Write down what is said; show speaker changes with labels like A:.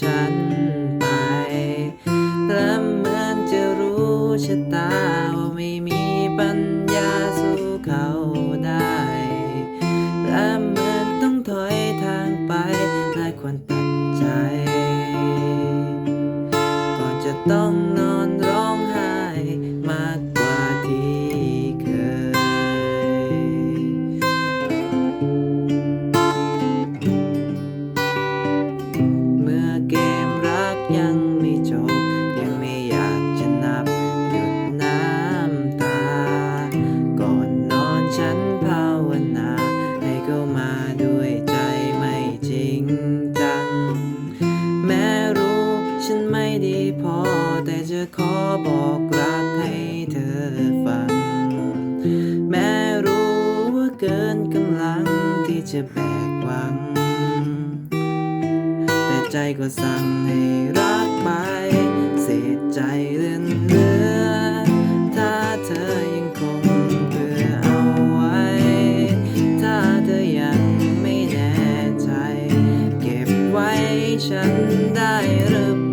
A: ฉันไป และเหมือนจะรู้ชะตาว่าไม่มีปัญญาสู้เขาได้ และเหมือนต้องถอยทางไปและควรตัดใจ ก่อนจะต้องนอน มาด้วยใจไม่จริงจัง แม้รู้ฉันไม่ดีพอ แต่จะขอบอกรักให้เธอฟัง แม้รู้ว่าเกินกำลังที่จะแบกหวัง แต่ใจก็สั่งให้รักไป เสียใจ ไม่